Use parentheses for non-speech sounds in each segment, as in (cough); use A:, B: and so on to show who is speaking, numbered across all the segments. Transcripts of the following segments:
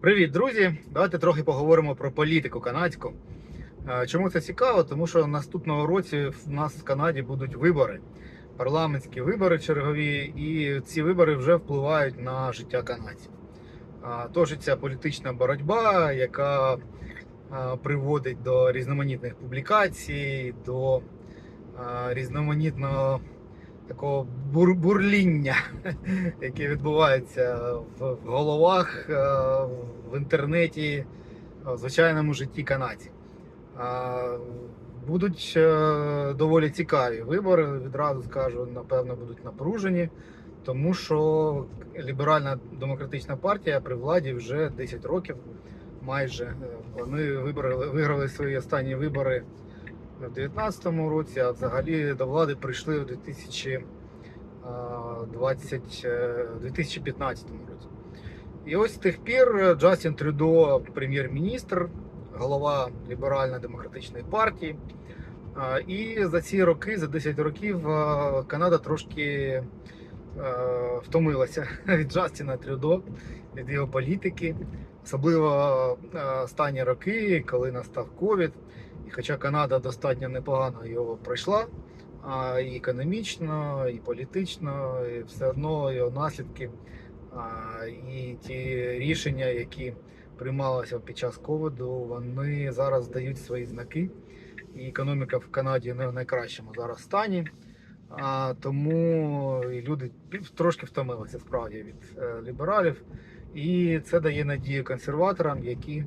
A: Привіт, друзі! Давайте трохи поговоримо про політику канадську. Е, Чому це цікаво? Тому що наступного році в нас в Канаді будуть вибори, парламентські вибори чергові, і ці вибори вже впливають на життя канадців. Тож ця політична боротьба, яка приводить до різноманітних публікацій, до різноманітного такого бур- бурління, (laughs) яке відбувається в головах, е, в інтернеті, в звичайному житті канадців. Будуть е, доволі цікаві вибори, відразу скажу, напевно, будуть напружені, тому що ліберальна демократична партія при владі вже 10 років майже. Е, Вони вибрали, виграли свої останні вибори в 2019 році, а взагалі до влади прийшли в 2000 20, е, 2015 році. І ось з тих пір Джастін Трюдо, прем'єр-міністр, голова ліберально-демократичної партії. І за ці роки, за 10 років, Канада трошки втомилася (laughs) від Джастіна Трюдо, від його політики, особливо останні роки, коли настав ковід. Хоча Канада достатньо непогано його пройшла, а, і економічно, і політично, і все одно його наслідки і ті рішення, які приймалися під час ковіду, вони зараз дають свої знаки. І економіка в Канаді не в найкращому зараз стані. А, тому люди трошки втомилися справді від е, лібералів. І це дає надію консерваторам, які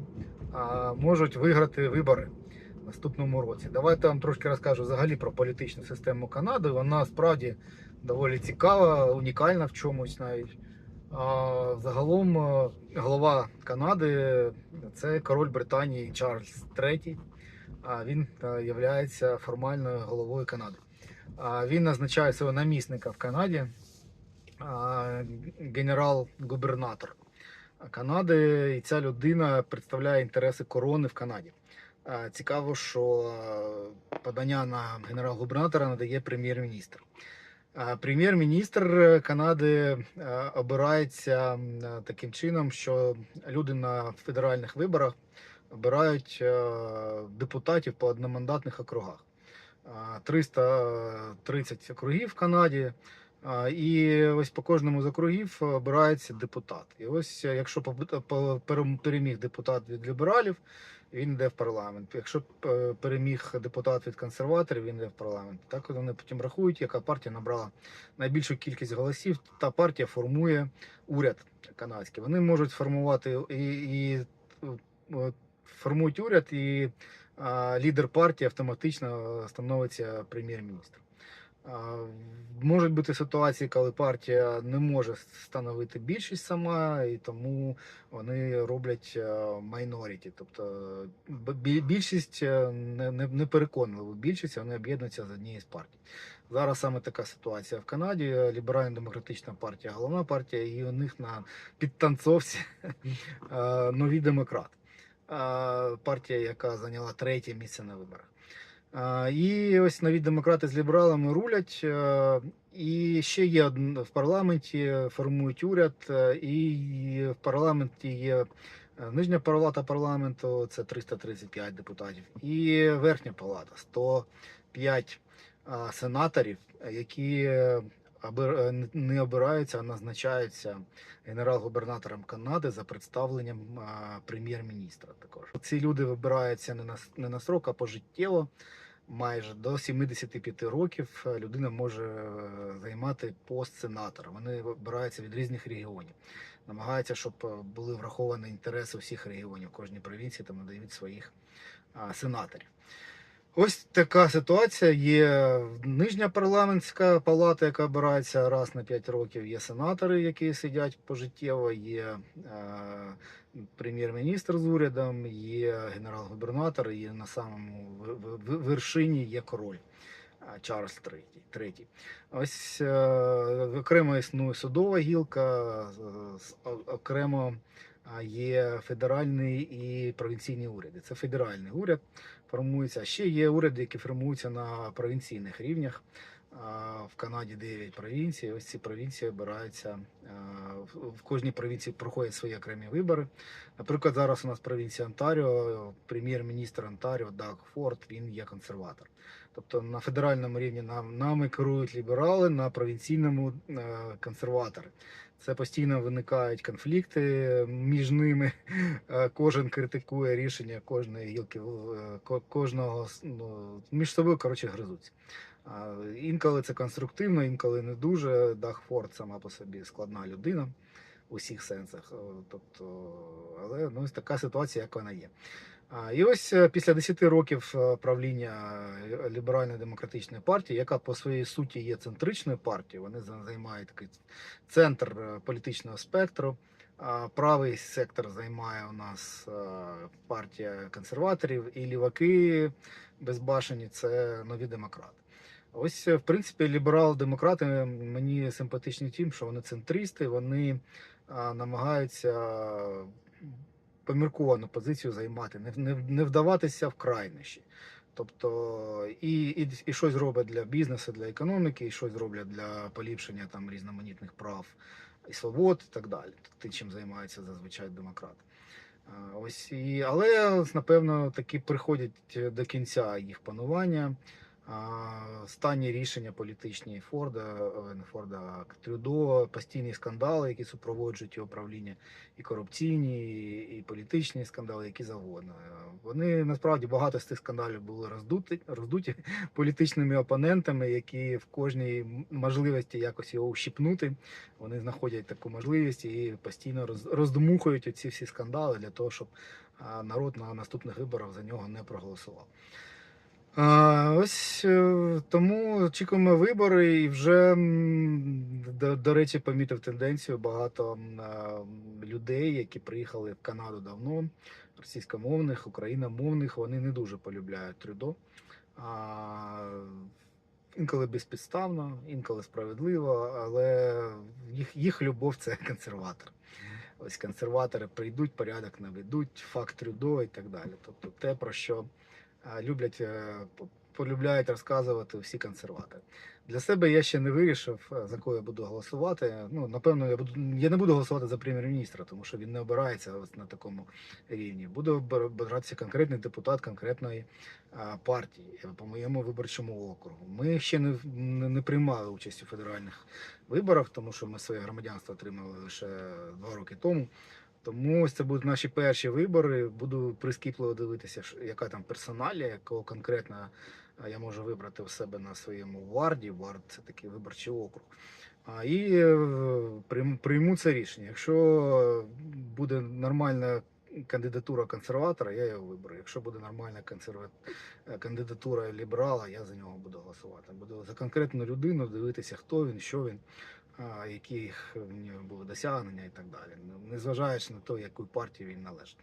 A: а, можуть виграти вибори наступному році. Давайте я вам трошки розкажу взагалі про політичну систему Канади. Вона справді доволі цікава, унікальна в чомусь навіть. А, Загалом е, голова Канади це король Британії Чарльз III. А Він є формальною головою Канади. А, Він назначає свого намісника в Канаді, генерал-губернатор Канади, і ця людина представляє інтереси корони в Канаді. А, Цікаво, що е, подання на генерал-губернатора надає прем'єр-міністр. Прем'єр-міністр Канади е, обирається е, таким чином, що люди на федеральних виборах обирають е, депутатів по одномандатних округах. А, 330 округів в Канаді. І ось по кожному з округів обирається депутат. І ось е, якщо переміг депутат від лібералів, він йде в парламент. Якщо е, переміг депутат від консерваторів, він йде в парламент. Так вони потім рахують, яка партія набрала найбільшу кількість голосів. Та партія формує уряд канадський. Вони можуть формувати і, і е, формують уряд, і а, лідер партії автоматично становиться прем'єр-міністром. Можуть бути ситуації, коли партія не може становити більшість сама, і тому вони роблять майноріті. Тобто більшість е, не, не, більшість, вони об'єднуються з однієї з партій. Зараз саме така ситуація в Канаді. Ліберально-демократична партія, головна партія, і у них на підтанцовці (laughs) е, нові демократи. Е, Партія, яка зайняла третє місце на виборах. І ось нові демократи з лібералами рулять. е, І ще є в парламенті, формують уряд, е, і в парламенті є е, нижня палата парламенту, це 335 депутатів, і верхня палата 105 а, сенаторів, які не- обираються, а назначаються генерал-губернатором Канади за представленням прем'єр-міністра. Також ці люди вибираються не на не на срок, а пожиттєво. Майже до 75 років е, людина може е, займати пост сенатора. Вони вибираються від різних регіонів. Намагаються, щоб е, були враховані інтереси всіх регіонів. Кожній провінції там надають своїх сенаторів. Ось така ситуація. Є нижня парламентська палата, яка обирається раз на 5 років. Є сенатори, які сидять пожиттєво, є е, прем'єр-міністр з урядом, є генерал-губернатор, і на самому вершині є король. Чарльз III. Ось е, окремо існує судова гілка, окремо є федеральний і провінційні уряди. Це федеральний уряд формується. А ще є уряди, які формуються на провінційних рівнях. В Канаді 9 провінцій. Ось ці провінції обираються. в- кожній провінції проходять свої окремі вибори. Наприклад, зараз у нас провінція Онтаріо, прем'єр-міністр Онтаріо Даг Форд, він є консерватор. Тобто на федеральному рівні нам, нами керують ліберали, на провінційному е, консерватори. Це постійно виникають конфлікти між ними. Е, Кожен критикує рішення кожної гілки, е, кожного ну, між собою коротше гризуться. Інколи це конструктивно, інколи не дуже. Дахфорд сама по собі складна людина у всіх сенсах. Е, Тобто, але ну, така ситуація, як вона є. І ось е, після 10 років е, правління ліберальної демократичної партії, яка по своїй суті є центричною партією, вони займають такий центр політичного спектру. Правий сектор займає у нас партія консерваторів, і ліваки безбашені це нові демократи. Ось, е, в принципі, ліберал-демократи мені симпатичні тим, що вони центристи, вони намагаються помірковану позицію займати, не, вдаватися в крайнощі. Тобто і, і, і щось роблять для бізнесу, для економіки, і щось роблять для поліпшення там різноманітних прав і свобод, і так далі. Те, чим займаються зазвичай демократи. Ось і, але напевно таки приходять до кінця їх панування. Останні рішення політичні Форда, не Форда, Трюдо, постійні скандали, які супроводжують його правління, і корупційні, і, політичні скандали, які завгодно. Вони насправді багато з цих скандалів були роздуті, роздуті (laughs) політичними опонентами, які в кожній можливості якось його ущипнути. Вони знаходять таку можливість і постійно роз, роздмухують оці всі скандали для того, щоб народ на наступних виборах за нього не проголосував. Ось е, тому очікуємо вибори, і вже до, до речі, помітив тенденцію багато а, людей, які приїхали в Канаду давно, російськомовних, україномовних, вони не дуже полюбляють Трюдо. Інколи безпідставно, інколи справедливо, але їх, їх любов це (laughs) консерватор. Ось консерватори прийдуть, порядок наведуть, факт Трюдо і так далі. Тобто те, про що люблять, е, полюбляють розказувати всі консерватори. Для себе я ще не вирішив, е, за кого я буду голосувати. Ну, напевно, я буду я не буду голосувати за прем'єр-міністра, тому що він не обирається на такому рівні. Обир- обиратися конкретний депутат конкретної партії е, по моєму виборчому округу. Ми ще не, не, не приймали участь у федеральних виборах, тому що ми своє громадянство отримали лише два роки тому. Тому ось це будуть наші перші вибори. Буду прискіпливо дивитися, яка там персоналія, якого конкретно я можу вибрати в себе на своєму варді. Вард це такий виборчий округ. І е, прийму це рішення. Якщо буде нормальна кандидатура консерватора, я його виберу. Якщо буде нормальна е, кандидатура ліберала, я за нього буду голосувати. Буду за конкретну людину дивитися, хто він, що він, а, які в нього були досягнення і так далі. Ну, Незважаючи на те, яку партію він належить.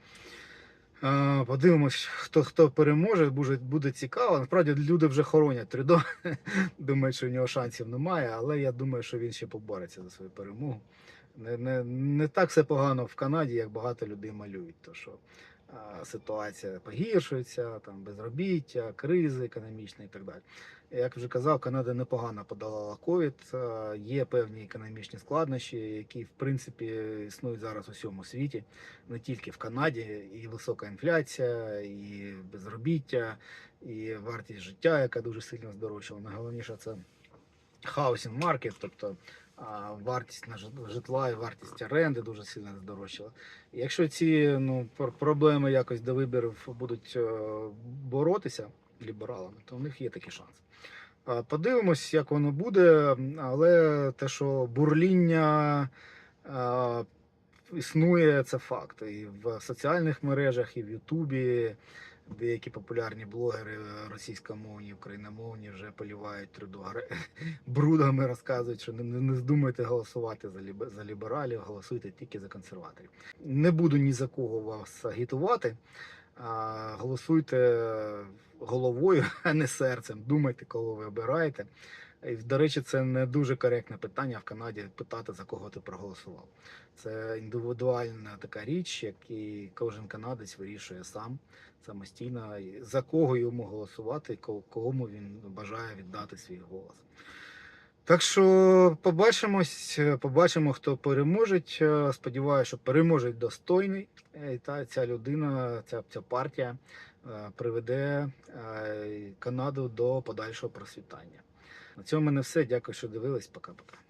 A: Подивимось, хто хто переможе, буде, буде цікаво. Насправді люди вже хоронять Трюдо. (laughs) Думають, що в нього шансів немає, але я думаю, що він ще побореться за свою перемогу. Не, не, не так все погано в Канаді, як багато людей малюють. То що ситуація погіршується, там безробіття, кризи економічні і так далі. Як вже казав, Канада непогано подолала ковід. Є певні економічні складнощі, які в принципі існують зараз у всьому світі, не тільки в Канаді, і висока інфляція, і безробіття, і вартість життя, яка дуже сильно здорожчала. Найголовніше це housing market, тобто вартість житла і вартість оренди дуже сильно здорожчала. Якщо ці ну, проблеми якось до виборів будуть е, боротися лібералами, то в них є такі шанси. А, Подивимось, як воно буде, але те, що бурління існує, це факт. І в соціальних мережах, і в Ютубі деякі популярні блогери російськомовні, україномовні вже полівають Трудо (laughs) брудами, розказують, що не, не здумайте голосувати за, ліб... за лібералів, голосуйте тільки за консерваторів. Не буду ні за кого вас агітувати. А, голосуйте головою, (laughs) а не серцем. Думайте, кого ви обираєте. До речі, це не дуже коректне питання в Канаді питати, за кого ти проголосував. Це індивідуальна така річ, яку кожен канадець вирішує сам самостійно, за кого йому голосувати, ко- кому він бажає віддати свій голос. Так що побачимось, побачимо, хто переможе. Сподіваюся, що переможе достойний. Та ця людина, ця, ця партія е, приведе е, Канаду до подальшого процвітання. На цьому в мене все. Дякую, що дивились. Пока-пока.